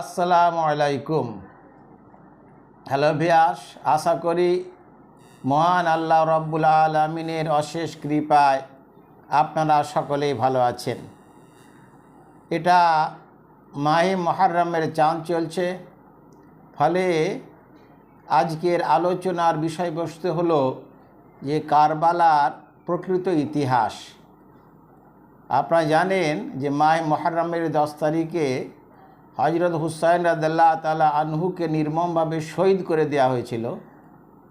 আসসালামু আলাইকুম। হ্যালো ভিয়াস আশা করি মহান আল্লাহ রব্বুল আলমিনের অশেষ কৃপায় আপনারা সকলেই ভালো আছেন। এটা মাহে মহারমের চাঁদ চলছে, ফলে আজকের আলোচনার বিষয়বস্তু হলো যে কারবালার প্রকৃত ইতিহাস। আপনারা জানেন যে মাহে মহারমের দশ তারিখে হজরত হুসাইন রাদাল্লাহ তালা আনহুকে নির্মমভাবে শহীদ করে দেওয়া হয়েছিল।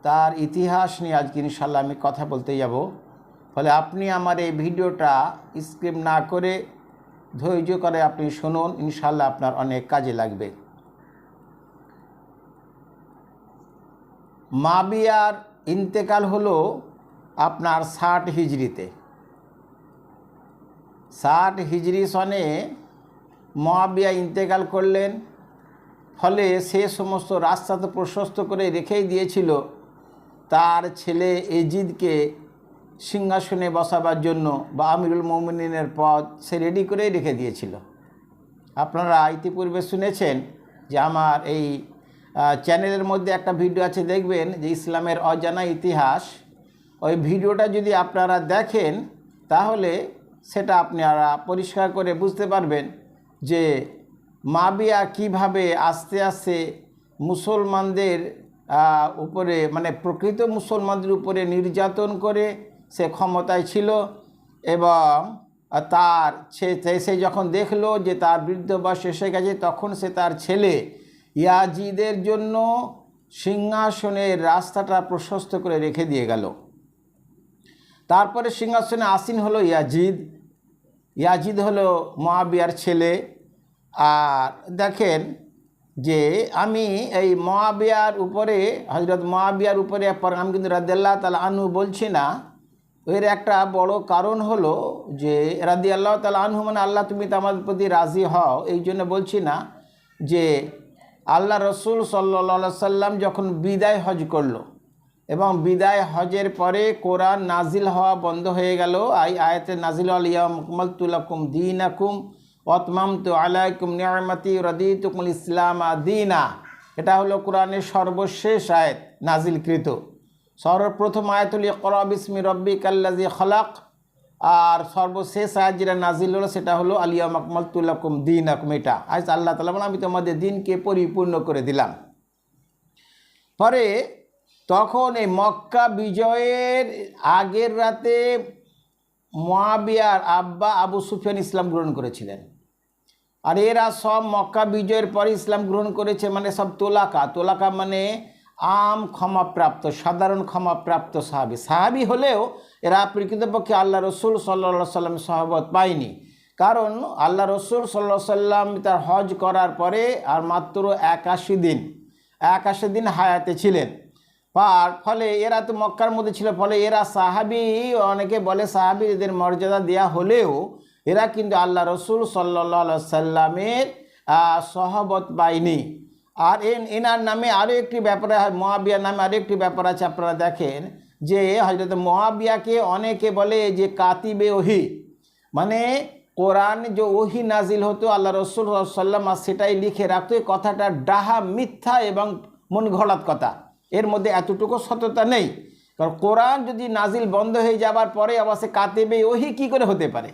তার ইতিহাস নিয়ে আজকে ইনশাল্লাহ আমি কথা বলতে যাব। ফলে আপনি আমার এই ভিডিওটা স্ক্রিপ না করে ধৈর্য করে আপনি শুনুন ইনশাল্লাহ আপনার অনেক কাজে লাগবে। মাবিয়ার ইন্তেকাল হলো আপনার ষাট হিজড়িতে। ষাট হিজড়ি সনে মহাবিয়া ইন্তেকাল করলেন। ফলে সে সমস্ত রাস্তা তো প্রশস্ত করে রেখেই দিয়েছিল। তার ছেলে এজিদকে সিংহাসনে বসাবার জন্য বা আমিরুল মৌমিনের পদ সে রেডি করেই রেখে দিয়েছিল। আপনারা ইতিপূর্বে শুনেছেন যে আমার এই চ্যানেলের মধ্যে একটা ভিডিও আছে, দেখবেন যে ইসলামের অজানা ইতিহাস। ওই ভিডিওটা যদি আপনারা দেখেন, তাহলে সেটা আপনারা পরিষ্কার করে বুঝতে পারবেন। যে মাবিয়া কীভাবে আস্তে আস্তে মুসলমানদের উপরে মানে প্রকৃত মুসলমানদের উপরে নির্যাতন করে সে ক্ষমতায় ছিল এবং তার সে যখন দেখল যে তার বৃদ্ধ বয়স এসে গেছে, তখন সে তার ছেলে ইয়াজিদের জন্য সিংহাসনের রাস্তাটা প্রশস্ত করে রেখে দিয়ে গেল। তারপরে সিংহাসনে আসীন হলো ইয়াজিদ। ইয়াজিদ হলো মহাবিয়ার ছেলে। আর দেখেন যে আমি এই মহাবিয়ার উপরে হজরত মহাবিয়ার উপরে পর- আমি কিন্তু রাদিয়াল্লাহ তালা আনহু বলছি না। এর একটা বড় কারণ হলো যে রাদি আল্লাহ তালা আনহু মানে আল্লাহ তুমি তো আমাদের প্রতি রাজি হও, এই জন্য বলছি না যে আল্লাহ রসুল সাল্লা সাল্লাম যখন বিদায় হজ করল এবং বিদায় হজের পরে কোরআন নাজিল হওয়া বন্ধ হয়ে গেল। আই আয়াতে নাজিল আলিয়ামকুমল তুলাকুম দিন আকুম অতমাম তু আলাইকুম নিয়ামতি রদিতুকুল ইসলাম দিনা। এটা হলো কোরআনের সর্বশেষ আয়াত নাজিলকৃত। সর্বপ্রথম আয়াতুল ইকরা, বিসমি রব্বি কাল্লাজি খলাক। আর সর্বশেষ আয়াত যেটা নাজিল হলো, সেটা হলো আলিয়া মকমল তুলাকুম দিন আকুম এটা আজ আল্লাহ তালা আমি তোমাদের দিনকে পরিপূর্ণ করে দিলাম। পরে তখন এই মক্কা বিজয়ের আগের রাতে মোয়াবিয়ার আব্বা আবু সুফিয়ান ইসলাম গ্রহণ করেছিলেন। আর এরা সব মক্কা বিজয়ের পরে ইসলাম গ্রহণ করেছে মানে সব তোলাকা। তোলাকা মানে আম ক্ষমাপ্রাপ্ত, সাধারণ ক্ষমাপ্রাপ্ত সাহাবি। সাহাবি হলেও এরা প্রকৃতপক্ষে আল্লাহ রসুল সাল্লা সাল্লাম সহবত পায়নি। কারণ আল্লাহ রসুল সাল্লা সাল্লাম তার হজ করার পরে আর মাত্র একাশি দিন একাশি দিন হায়াতে ছিলেন। পার, ফলে এরা তো মক্কার মধ্যে ছিল, ফলে এরা সাহাবি, অনেকে বলে সাহাবি এদের মর্যাদা দেয়া হলেও এরা কিন্তু আল্লাহ রসুল সাল্লা সাল্লামের সহবত পায়নি। আর এন, এনার নামে আরও একটি ব্যাপার মহাবিয়ার নামে আরও একটি ব্যাপার আছে, আপনারা দেখেন যে হজরত মহাবিয়াকে অনেকে বলে যে কাতিবে ওহি। মানে কোরআন যে ওহি নাজিল হতো, আল্লাহ রসুল সাল্লাম সেটাই লিখে রাখতো কথাটা ডাহা, মিথ্যা এবং মন ঘোলাত কথা। এর মধ্যে এতটুকু সততা নেই। কারণ কোরআন যদি নাজিল বন্ধ হয়ে যাবার পরে আবার সে কাতেবে, ওহি কী করে হতে পারে?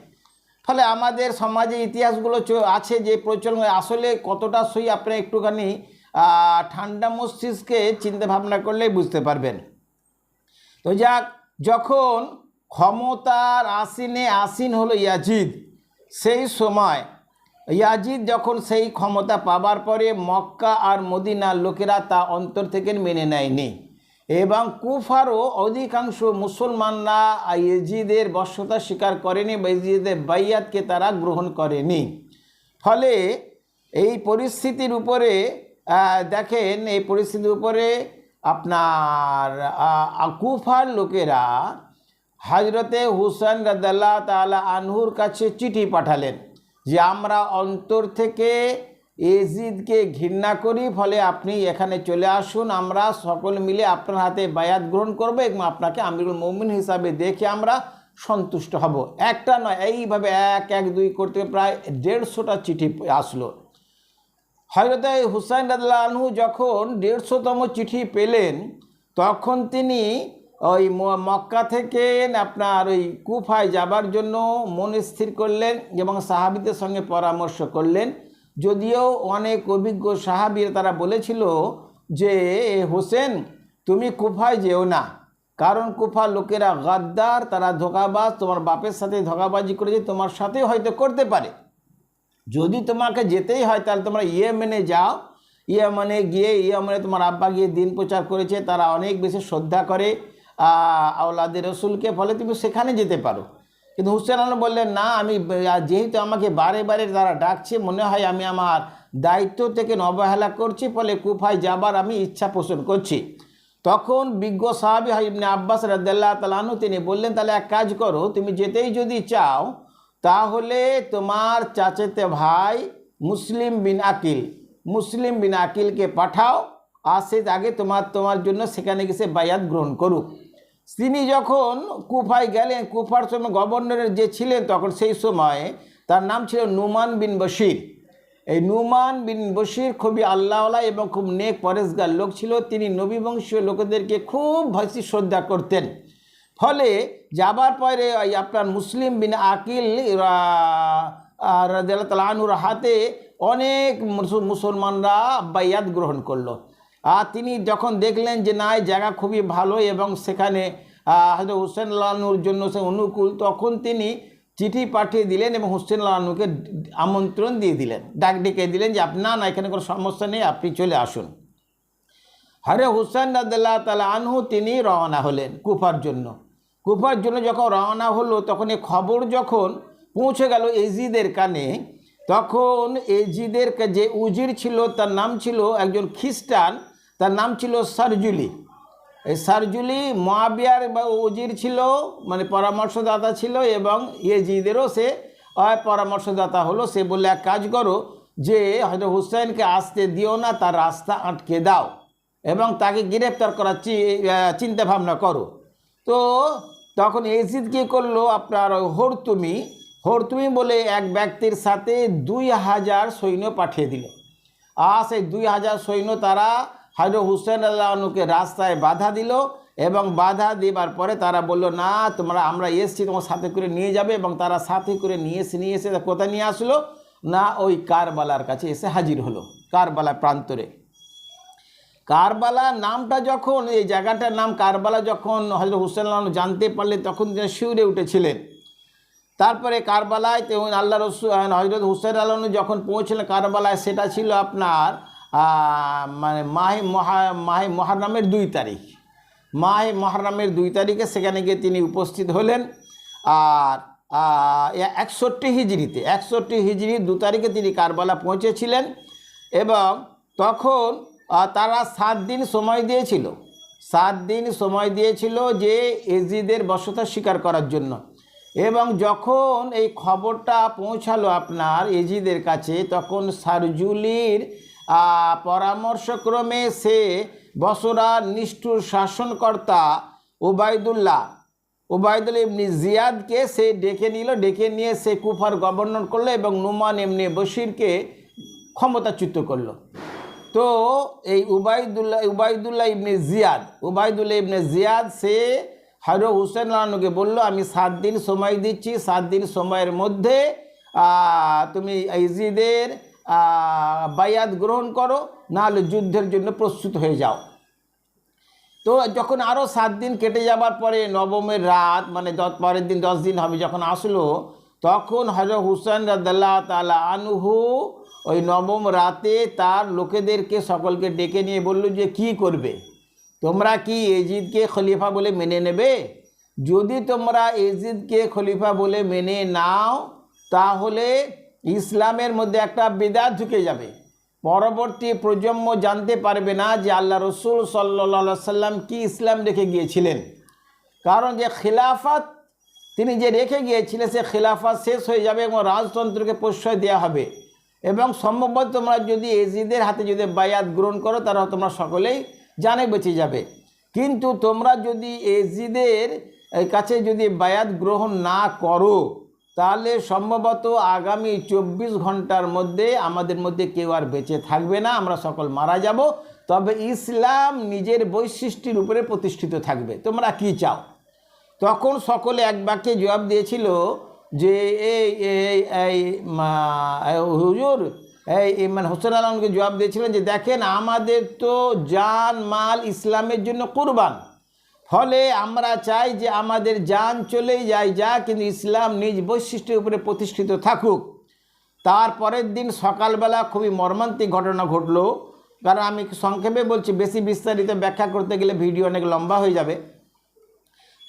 ফলে আমাদের সমাজে ইতিহাসগুলো আছে যে প্রচলন, আসলে কতটা সই আপনি একটুখানি ঠান্ডা মস্তিষ্কে চিন্তা ভাবনা করলেই বুঝতে পারবেন। তো যাক, যখন ক্ষমতার আসিনে আসীন হলো ইয়াজিদ, সেই সময় ইয়াজিদ যখন সেই ক্ষমতা পাবার পরে মক্কা আর মদিনার লোকেরা তা অন্তর থেকে মেনে নেয়নি। এবং কুফারও অধিকাংশ মুসলমানরা ইয়াজিদের বশ্যতা স্বীকার করেনি বা ইয়াজিদের বাইয়াতকে তারা গ্রহণ করেনি। ফলে এই পরিস্থিতির উপরে দেখেন, এই পরিস্থিতির উপরে আপনার কুফার লোকেরা হজরতে হুসেন রাদাল্লাহ তালা আনহুর কাছে চিঠি পাঠালেন। যে আমরা অন্তর থেকে এজিদকে ঘৃণা করি, ফলে আপনি এখানে চলে আসুন। আমরা সকল মিলে আপনার হাতে বায়াত গ্রহণ করব এবং আপনাকে আমিরুল মৌমিন হিসাবে দেখে আমরা সন্তুষ্ট হব। একটা নয়, এইভাবে এক এক দুই করতে প্রায় দেড়শোটা চিঠি আসলো। হজরত হুসাইন আনহু যখন দেড়শোতম চিঠি পেলেন, তখন তিনি ওই মক্কা থেকে আপনার ওই কুফায় যাবার জন্য মন স্থির করলেন এবং সাহাবিদের সঙ্গে পরামর্শ করলেন। যদিও অনেক অভিজ্ঞ সাহাবির তারা বলেছিল যে, "এ হোসেন, তুমি কুফায় যেও না। কারণ কুফা লোকেরা গাদ্দার, তারা ধোকাবাজ, তোমার বাপের সাথে ধোকাবাজি করেছে, তোমার সাথে হয়তো করতে পারে। যদি তোমাকে যেতেই হয়, তাহলে তোমরা ইয়েমেনে যাও। ইয়ে ইয়েমেনে গিয়ে, ইয়েমেনে তোমার আব্বা গিয়ে দিন প্রচার করেছে, তারা অনেক বেশি শ্রদ্ধা করে। আহ, আওলাদের রসুলকে ফলে তুমি সেখানে যেতে পারো। কিন্তু হুসেন আলম বললেন না আমি যেহেতু আমাকে বারে বারে তারা ডাকছে মনে হয় আমি আমার দায়িত্ব থেকে অবহেলা করছি ফলে কুফায় যাবার আমি ইচ্ছা পোষণ করছি। তখন বিজ্ঞ সাহাবি ইবনে আব্বাস রাদ্দাল্লাহ তালানু তিনি বললেন তাহলে এক কাজ করো তুমি যেতেই যদি চাও তাহলে তোমার চাচেতে ভাই মুসলিম বিন আকিল মুসলিম বিন আকিলকে পাঠাও আর আগে তোমার তোমার জন্য সেখানে গেছে বায়াত গ্রহণ করুক। তিনি যখন কুফায় গেলেন, কুফার সময় গভর্নরের যে ছিলেন তখন সেই সময় তার নাম ছিল নুমান বিন বশির। এই নুমান বিন বশির খুবই আল্লাহওয়ালা এবং খুব নেক পরেশগার লোক ছিল। তিনি নবীবংশীয় লোকেদেরকে খুব ভাসি শ্রদ্ধা করতেন। ফলে যাবার পরে ওই আপনার মুসলিম বিন আকিল রানুর হাতে অনেক মুসলমানরা বাইয়াত গ্রহণ করল। আর তিনি যখন দেখলেন যে না, এই জায়গা খুবই ভালো এবং সেখানে হয়তো হুসেন লানুর জন্য সে অনুকূল, তখন তিনি চিঠি পাঠিয়ে দিলেন এবং হুসেন লানুকে আমন্ত্রণ দিয়ে দিলেন। ডাক ডেকে দিলেন যে আপনার না এখানে কোনো সমস্যা নেই, আপনি চলে আসুন। হরে হুসেন রাদ্দাল্লাহ তালা আনহু তিনি রওনা হলেন কুফার জন্য। কুফার জন্য যখন রওনা হলো, তখন এই খবর যখন পৌঁছে গেল এজিদের কানে, তখন এজিদের যে উজির ছিল, তার নাম ছিল একজন খ্রিস্টান তার নাম ছিল সারজুলি। এই সারজুলি মহাবিয়ার বা উজির ছিল মানে পরামর্শদাতা ছিল এবং ইয়েজিদেরও সে পরামর্শদাতা হলো, সে বললে, এক কাজ করো, যে হয়তো হুসাইনকে আসতে দিও না, তার রাস্তা আটকে দাও এবং তাকে গ্রেপ্তার করার চিন্তা ভাবনা করো। তো তখন এজিদ কী করল, আপনার হরতুমি হরতুমি বলে এক ব্যক্তির সাথে দুই হাজার সৈন্য পাঠিয়ে দিল। আর সেই দুই হাজার সৈন্য তারা হাজর হুসেন আল্লাহনুকে রাস্তায় বাধা দিল এবং বাধা দেবার পরে তারা বলল, না, তোমরা, আমরা এসছি, তোমার সাথে করে নিয়ে যাবে এবং তারা সাথে করে নিয়ে এসে নিয়ে এসে কোথায় নিয়ে আসলো? না, ওই কারবালার কাছে এসে হাজির হলো, কারবালা প্রান্তরে। কারবালা নামটা যখন, এই জায়গাটার নাম কারবালা যখন হজরত হুসেন আল্লাহ জানতে পারলেন, তখন তিনি শিউরে উঠেছিলেন। তারপরে কারবালায় তেমন আল্লাহ রসুল, হজরত হুসেন আলম যখন পৌঁছলেন, কারবালায় সেটা ছিল আপনার মানে মাহে মহা, মাহে মহারামের দুই তারিখ। মাহে মহারামের দুই তারিখে সেখানে গিয়ে তিনি উপস্থিত হলেন। আর একষট্টি হিজড়িতে, একষট্টি হিজড়ি দু তারিখে তিনি কারবালা পৌঁছেছিলেন এবং তখন তারা সাত দিন সময় দিয়েছিল। সাত দিন সময় দিয়েছিল যে এজিদের বসতা স্বীকার করার জন্য। এবং যখন এই খবরটা পৌঁছালো আপনার এজিদের কাছে, তখন সারজুলির পরামর্শক্রমে সে বসরা নিষ্ঠুর শাসনকর্তা ওবায়দুল্লাহ। ওবায়দুল ইবনি জিয়াদকে সে ডেকে নিল, ডেকে নিয়ে সে কুফার গভর্নর করল এবং নুমান এমনি বশিরকে ক্ষমতাচ্যুত করল। তো এই Ubaidullah Ubaydullah ibn Ziyad Ubaidullah ibn Ziyad সে হারো হুসেন লানুকে বলল, আমি সাত দিন সময় দিচ্ছি, সাত দিন সময়ের মধ্যে তুমি ইজিদের বায়াত গ্রহণ করো, নাহলে যুদ্ধের জন্য প্রস্তুত হয়ে যাও। তো যখন আরও সাত দিন কেটে যাবার পরে নবমের রাত মানে দ- পরের দিন দশ দিন হবে যখন আসলো, তখন হজরত হুসেন রাদ্দাল্লাহ তালা আনহু ওই নবম রাতে তার লোকেদেরকে সকলকে ডেকে নিয়ে বলল যে, কি করবে? তোমরা কি এজিদকে খলিফা বলে মেনে নেবে? যদি তোমরা এজিদকে খলিফা বলে মেনে নাও, তাহলে ইসলামের মধ্যে একটা বেদাত ঢুকে যাবে। পরবর্তী প্রজন্ম জানতে পারবে না যে আল্লাহ রসুল সাল্লা সাল্লাম কি ইসলাম রেখে গিয়েছিলেন। কারণ যে খিলাফত তিনি যে রেখে গিয়েছিলেন, সে খিলাফত শেষ হয়ে যাবে এবং রাজতন্ত্রকে প্রশ্রয় দেওয়া হবে। এবং সম্ভবত তোমরা যদি এজিদের হাতে যদি বায়াত গ্রহণ করো, তারা তোমরা সকলেই জানে বেঁচে যাবে। কিন্তু তোমরা যদি এজিদের কাছে যদি বায়াত গ্রহণ না করো তাহলে সম্ভবত আগামী চব্বিশ ঘণ্টার মধ্যে আমাদের মধ্যে কেউ আর বেঁচে থাকবে না, আমরা সকল মারা যাব। তবে ইসলাম নিজের বৈশিষ্ট্যের উপরে প্রতিষ্ঠিত থাকবে। তোমরা কি চাও? তখন সকলে এক বাক্যে জবাব দিয়েছিল যে, এই এই হুজুর, এই মানে হোসেন আলমকে জবাব দিয়েছিলেন যে, দেখেন আমাদের তো জান, মাল ইসলামের জন্য কুরবান। ফলে আমরা চাই যে আমাদের যান চলেই যায়, যা কিন্তু ইসলাম নিজ বৈশিষ্ট্যের উপরে প্রতিষ্ঠিত থাকুক। তার পরের দিন সকালবেলা খুবই মর্মান্তিক ঘটনা ঘটলো। কারণ আমি সংক্ষেপে বলছি, বেশি বিস্তারিত ব্যাখ্যা করতে গেলে ভিডিও অনেক লম্বা হয়ে যাবে।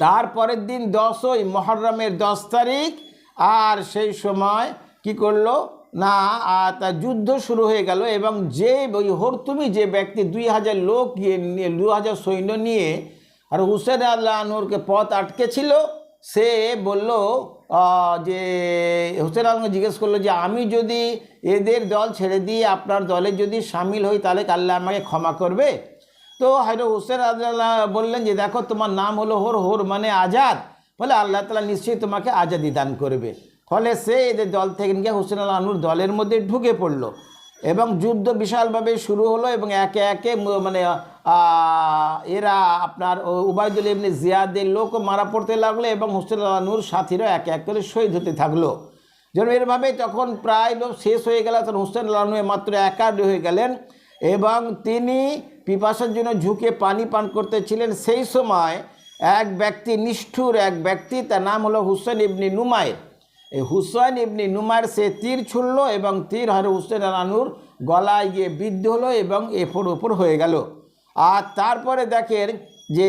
তারপরের দিন দশই মহরমের দশ তারিখ, আর সেই সময় কি করল? না তার যুদ্ধ শুরু হয়ে গেল এবং যে ওই হরতুমি যে ব্যক্তি দুই হাজার লোক গিয়ে নিয়ে দু হাজার সৈন্য নিয়ে আর হুসেন আল্লাহ নূরকে পথ আটকে ছিল, সে বলল যে হুসেন আলমকে জিজ্ঞেস করল যে, আমি যদি এদের দল ছেড়ে দিয়ে আপনার দলে যদি সামিল হই, তাহলে আল্লাহ আমাকে ক্ষমা করবে? তো হয়তো হুসেন আল্লাহ বললেন যে, দেখো, তোমার নাম হলো হোর হোর মানে আজাদ। বলে আল্লাহ তালা নিশ্চয়ই তোমাকে আজাদি দান করবে। ফলে সে এদের দল থেকে গিয়ে হুসেন আল্লাহ আনুর দলের মধ্যে ঢুকে পড়ল। এবং যুদ্ধ বিশালভাবে শুরু হলো এবং একে একে মানে এরা আপনার উবায়দুল ইবনে জিয়াদের লোক মারা পড়তে লাগল এবং হোসেন আল্লাহ নূর সাথীরাও এক এক করে শহীদ হতে থাকল। যেন এরভাবে তখন প্রায় লোক শেষ হয়ে গেল, তখন হুসেন লানু মাত্র একা হয়ে গেলেন এবং তিনি পিপাসার জন্য ঝুঁকে পানি পান করতেছিলেন। সেই সময় এক ব্যক্তি, নিষ্ঠুর এক ব্যক্তি, তার নাম হলো হুসেন ইবনি নুমায়ের এই হুসেন ইবনি নুমায়ের সে তীর ছুড়লো এবং তীর হরে হুসেন রানুর গলায় গিয়ে বিদ্ধ হলো এবং এফোর ওপর হয়ে গেল। আর তারপরে দেখেন যে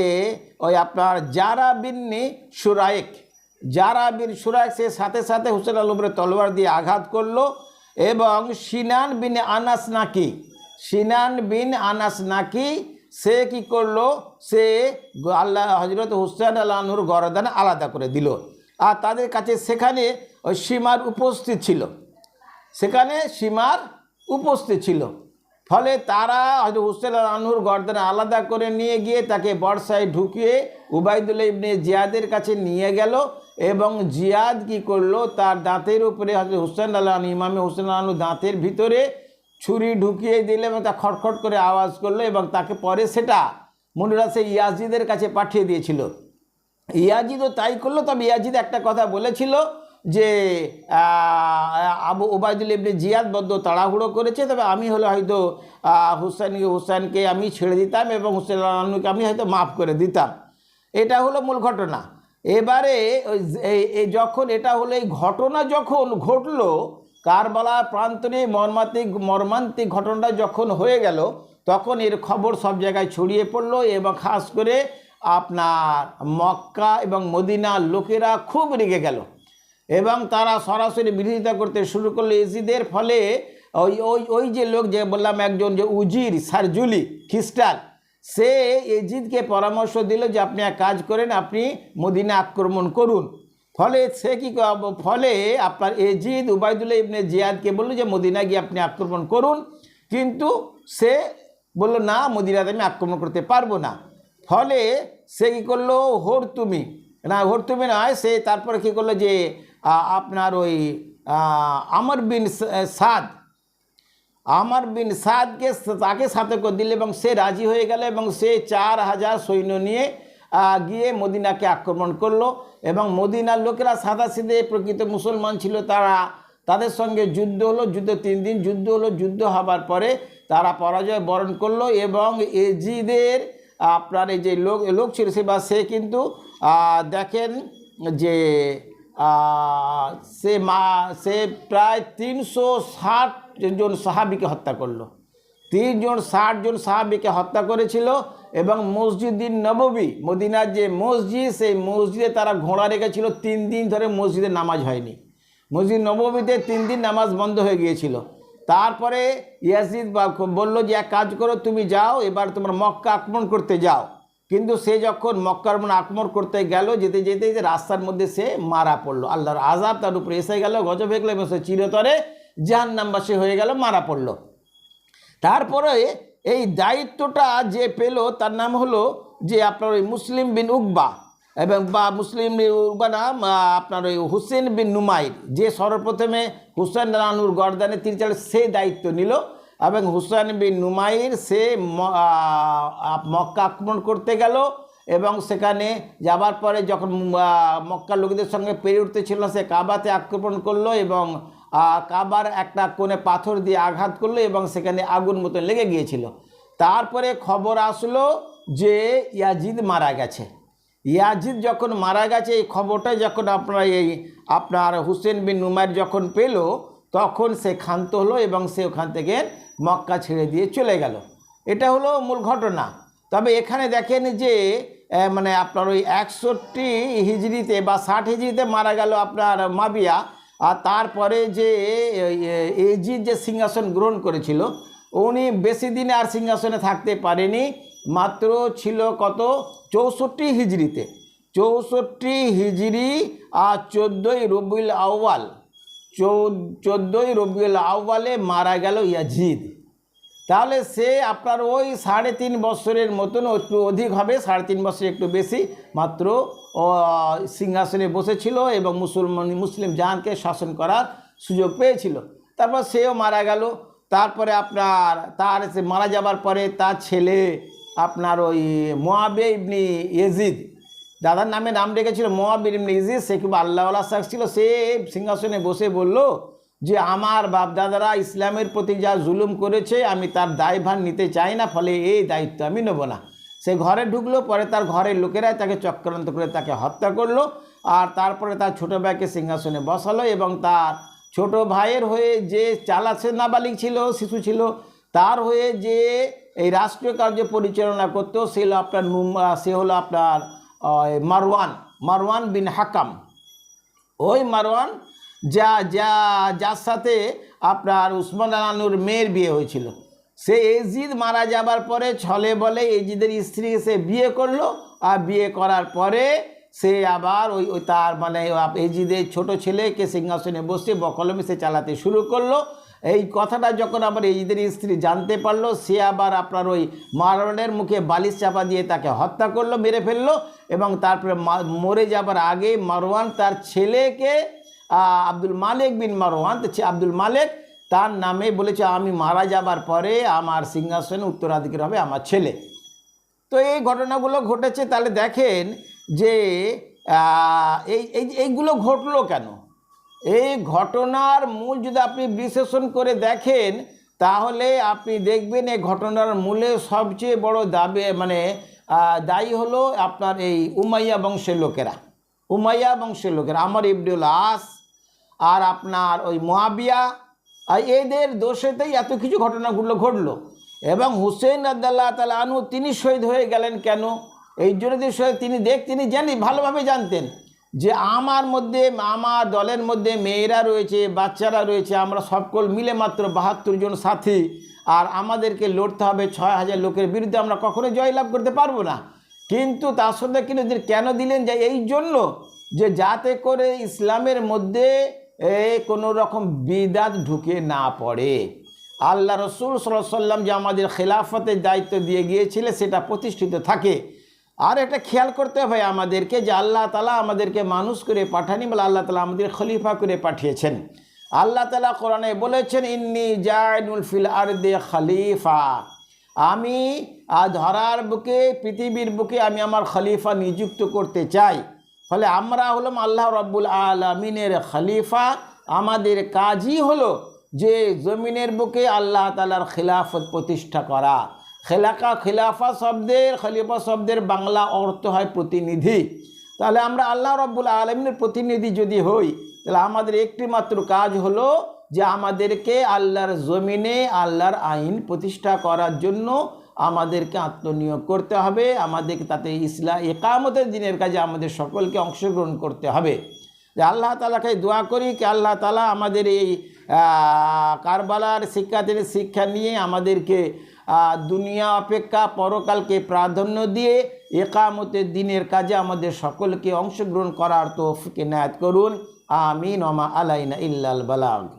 ওই আপনার জারা বিন্নি সুরায়েক যারা বিন সুরাক সে সাথে সাথে হুসেন আলমের তলোয়ার দিয়ে আঘাত করল এবং সিনান বিন আনাস নাকি, সিনান বিন আনাস নাকি সে কি করল? সে আল্লাহ হজরত হুসেন আল্লাহনুর গরদান আলাদা করে দিল। আর তাদের কাছে সেখানে ওই সীমার উপস্থিত ছিল। সেখানে সীমার উপস্থিত ছিল। ফলে তারা হয়তো হুসেন আনহুর গর্দানে আলাদা করে নিয়ে গিয়ে তাকে বর্ষায় ঢুকিয়ে উবাইদুল্লাহ ইবনে জিয়াদের কাছে নিয়ে গেল এবং জিয়াদ কি করল? তার দাঁতের উপরে হয়তো হুসেন আল্লাহ ইমামে হুসেন আনহু দাঁতের ভিতরে ছুরি ঢুকিয়ে দিলে এবং তা খটখট করে আওয়াজ করল এবং তাকে পরে সেটা মনুরা সে ইয়াজিদের কাছে পাঠিয়ে দিয়েছিল। ইয়াজিদও তাই করল, তবে ইয়াজিদ একটা কথা বলেছিল যে আবু ওবায়দুল ইবনে জিয়াদ বদ্ধ তাড়াহুড়ো করেছে, তবে আমি হলে হয়তো হুসেন হুসেনকে আমি ছেড়ে দিতাম এবং হুসেন আলমকে আমি হয়তো মাফ করে দিতাম। এটা হলো মূল ঘটনা। এবারে এই- যখন এটা হলো, এই ঘটনা যখন ঘটলো, কারবালা প্রান্তরে মর্মান্তিক মর্মান্তিক ঘটনাটা যখন হয়ে গেল, তখন এর খবর সব জায়গায় ছড়িয়ে পড়ল এবং খাস করে আপনার মক্কা এবং মদিনার লোকেরা খুব রেগে গেল। এবং তারা সরাসরি বিরোধিতা করতে শুরু করল ইজিদের ফলে ওই ওই ওই যে লোক যে বললাম একজন যে উজির সারজুলি খ্রিস্টান, সে এজিদকে পরামর্শ দিল যে আপনি এক কাজ করেন, আপনি মদিনা আক্রমণ করুন। ফলে সে কি ফলে আপনার এজিদ উবায়দুল্লাহ ইবনে জিয়াদকে বলল যে মদিনা গিয়ে আপনি আক্রমণ করুন। কিন্তু সে বলল, না, মদিনাতে আমি আক্রমণ করতে পারব না। ফলে সে কী করল? হরতুমি, না, হরতুমি নয়, সে তারপরে কী করল যে আপনার ওই আমর বিন সাদ। আমার বিন সাদকে তাকে সাথে করে দিল এবং সে রাজি হয়ে গেল এবং সে চার হাজার সৈন্য নিয়ে গিয়ে মদিনাকে আক্রমণ করল এবং মদিনার লোকেরা সাদা সিধে প্রকৃত মুসলমান ছিল তারা, তাদের সঙ্গে যুদ্ধ হলো, যুদ্ধ তিন দিন যুদ্ধ হলো, যুদ্ধ হবার পরে তারা পরাজয় বরণ করল এবং এজিদের, আপনার এই যে লোক লোক ছিল সে বা সে কিন্তু দেখেন যে সে মা, সে প্রায় তিনশো ষাট জন সাহাবিকে হত্যা করল। তিনজন ষাট জন সাহাবিকে হত্যা করেছিল এবং মসজিদিন নববী, মদিনার যে মসজিদ, সেই মসজিদে তারা ঘোড়া রেখেছিল। তিন দিন ধরে মসজিদে নামাজ হয়নি। মসজিদ নববীতে তিন দিন নামাজ বন্ধ হয়ে গিয়েছিল। তারপরে ইয়াসিদ বলল যে, এক কাজ করো, তুমি যাও, এবার তোমার মক্কা আক্রমণ করতে যাও। কিন্তু সে যখন মক্কার মনে আক্রমণ করতে গেল, যেতে যেতে যে রাস্তার মধ্যে সে মারা পড়ল। আল্লাহর আজাব তার উপরে এসে গেল, গজব গেল এবং সে চিরতরে জাহান্নামবাসী হয়ে গেল, মারা পড়ল। তারপরে এই দায়িত্বটা যে পেল, তার নাম হলো যে আপনার ওই মুসলিম বিন উকবা এবং বা মুসলিম বানাম আপনার ওই হুসেন বিন নুমাইর। যে সর্বপ্রথমে হুসেন রানুর গর্দানে তিনি চাল সে দায়িত্ব নিল। এবং হুসেন বিন নুমাইর সে মক্কা আক্রমণ করতে গেল এবং সেখানে যাবার পরে যখন আহ, মক্কার লোকদের সঙ্গে পেরে উঠতে ছিল সে কাবাতে আক্রমণ করল এবং কাবার একটা কোণে পাথর দিয়ে আঘাত করল এবং সেখানে আগুন মতন লেগে গিয়েছিল। তারপরে খবর আসলো যে ইয়াজিদ মারা গেছে। ইয়াজিদ যখন মারা গেছে এই খবরটা যখন আপনার এই আপনার হুসেন বিন নুমার যখন পেল তখন সে ক্ষান্ত হলো এবং সে ওখান থেকে মক্কা ছেড়ে দিয়ে চলে গেল। এটা হলো মূল ঘটনা। তবে এখানে দেখেন যে মানে আপনার ওই একষট্টি হিজড়িতে বা ষাট হিজড়িতে মারা গেল আপনার মাবিয়া। আর তারপরে যে এজিদ যে সিংহাসন গ্রহণ করেছিল, উনি বেশি দিন আর সিংহাসনে থাকতে পারেনি। মাত্র ছিল কত? চৌষট্টি হিজড়িতে। চৌষট্টি হিজড়ি আর চোদ্দোই রবিউল আউয়াল। চৌ চোদ্দোই রবিউল আউয়ালে মারা গেল ইয়াজিদ। তাহলে সে আপনার ওই সাড়ে তিন বছরের মতন একটু অধিক হবে, সাড়ে তিন বছর একটু বেশি মাত্র সিংহাসনে বসেছিল এবং মুসলমান, মুসলিম জাহানকে শাসন করার সুযোগ পেয়েছিল। তারপর সেও মারা গেল। তারপরে আপনার, তার সে মারা যাবার পরে তার ছেলে, আপনার ওই মোয়াবে ইবনি ইয়েজিদ দাদার নামে নাম রেখেছিল মোয়াবির ইবনে সে খুব আল্লাহ শাখ ছিল। সে সিংহাসনে বসে বলল যে, আমার বাপ দাদারা ইসলামের প্রতি যা জুলুম করেছে, আমি তার দায়ভার নিতে চাই না, ফলে এই দায়িত্ব আমি নেব না। সে ঘরে ঢুকলো, পরে তার ঘরের লোকেরাই তাকে চক্রান্ত করে তাকে হত্যা করল আর তারপরে তার ছোটো ভাইকে সিংহাসনে বসালো এবং তার ছোট ভাইয়ের হয়ে যে চালাচ্ছে নাবালিক ছিল, শিশু ছিল, তার হয়ে যে এই রাষ্ট্রীয় কার্য পরিচালনা করতো, সে হলো আপনার নুম সে হলো আপনার মারওয়ান মারওয়ান বিন হাকাম। ওই মারওয়ান যা যা, যার সাথে আপনার উসমান আনুর মেয়ের বিয়ে হয়েছিল। সে এজিদ মারা যাবার পরে ছলে বলে এজিদের স্ত্রী সে বিয়ে করল, আর বিয়ে করার পরে সে আবার ওই ওই তার মানে এজিদের ছোট ছেলেকে সিংহাসনে বসে বকলমে সে চালাতে শুরু করল। এই কথাটা যখন আবার এজিদের স্ত্রী জানতে পারল, সে আবার আপনার ওই মারণের মুখে বালিশ চাপা দিয়ে তাকে হত্যা করল, মেরে ফেলল এবং তারপরে মরে যাবার আগে মারওয়ান তার ছেলেকে আব্দুল মালিক বিন মারওয়ান, তো আব্দুল মালিক তার নামে বলেছে, আমি মারা যাবার পরে আমার সিংহাসনে উত্তরাধিকার হবে আমার ছেলে। তো এই ঘটনাগুলো ঘটেছে, তাহলে দেখেন যে এই, এইগুলো ঘটলো কেন? এই ঘটনার মূল যদি আপনি বিশ্লেষণ করে দেখেন, তাহলে আপনি দেখবেন এই ঘটনার মূলে সবচেয়ে বড় দাবি মানে দায়ী হলো আপনার এই উমাইয়া বংশের লোকেরা। উমাইয়া বংশের লোকেরা, আমার ইবনুল আস আর আপনার ওই মহাবিয়া আর এদের দোষেতেই এত কিছু ঘটনাগুলো ঘটলো। এবং হুসেন আদাল্লাহ তালা আনু তিনি শহীদ হয়ে গেলেন কেন? এই জন্য তিনি দেখ, তিনি জানি, ভালোভাবে জানতেন। যে আমার মধ্যে, আমার দলের মধ্যে মেয়েরা রয়েছে, বাচ্চারা রয়েছে, আমরা সকল মিলে মাত্র বাহাত্তর জন সাথী, আর আমাদেরকে লড়তে হবে ছয় হাজার লোকের বিরুদ্ধে আমরা কখনো জয়লাভ করতে পারব না। কিন্তু তার সঙ্গে কিন্তু কেন দিলেন? যে এই জন্য যে যাতে করে ইসলামের মধ্যে কোনো রকম বিদাত ঢুকে না পড়ে। আল্লাহ রসুল সাল্লাম যে আমাদের খেলাফতের দায়িত্ব দিয়ে গিয়েছিলেন, সেটা প্রতিষ্ঠিত থাকে। আর একটা খেয়াল করতে হবে আমাদেরকে যে আল্লাহ তালা আমাদেরকে মানুষ করে পাঠানি বলে আল্লাহ তালা আমাদের খলিফা করে পাঠিয়েছেন। আল্লাহ তালা কোরআনে বলেছেন, ইন্নি জায়নুল ফিল আরদে খলিফা। আমি ধরার বুকে, পৃথিবীর বুকে আমি আমার খলিফা নিযুক্ত করতে চাই। ফলে আমরা হলাম আল্লাহ রব্বুল আলমিনের খলিফা। আমাদের কাজই হলো যে জমিনের বুকে আল্লাহ তালার খিলাফত প্রতিষ্ঠা করা। খেলাকা, খিলাফা শব্দের, খলিফা শব্দের বাংলা অর্থ হয় প্রতিনিধি। তাহলে আমরা আল্লাহ রব্বুল আলমিনের প্রতিনিধি যদি হই, তাহলে আমাদের একটি মাত্র কাজ হলো যে আমাদেরকে আল্লাহর জমিনে, আল্লাহর আইন প্রতিষ্ঠা করার জন্য আমাদেরকে আত্মনিয়োগ করতে হবে। আমাদেরকে তাতে ইসলাম একামতের দিনের কাজে আমাদের সকলকে অংশগ্রহণ করতে হবে। যে আল্লাহ তালাকে দোয়া করি কি আল্লাহ তালা আমাদের এই কারবালার শিক্ষার্থীদের শিক্ষা নিয়ে আমাদেরকে দুনিয়া অপেক্ষা পরকালকে প্রাধান্য দিয়ে একামতের দিনের কাজে আমাদের সকলকে অংশগ্রহণ করার তৌফিকে নায়াত করুন। আমিন ওমা আলাইনা ইল্লাল বালাগ।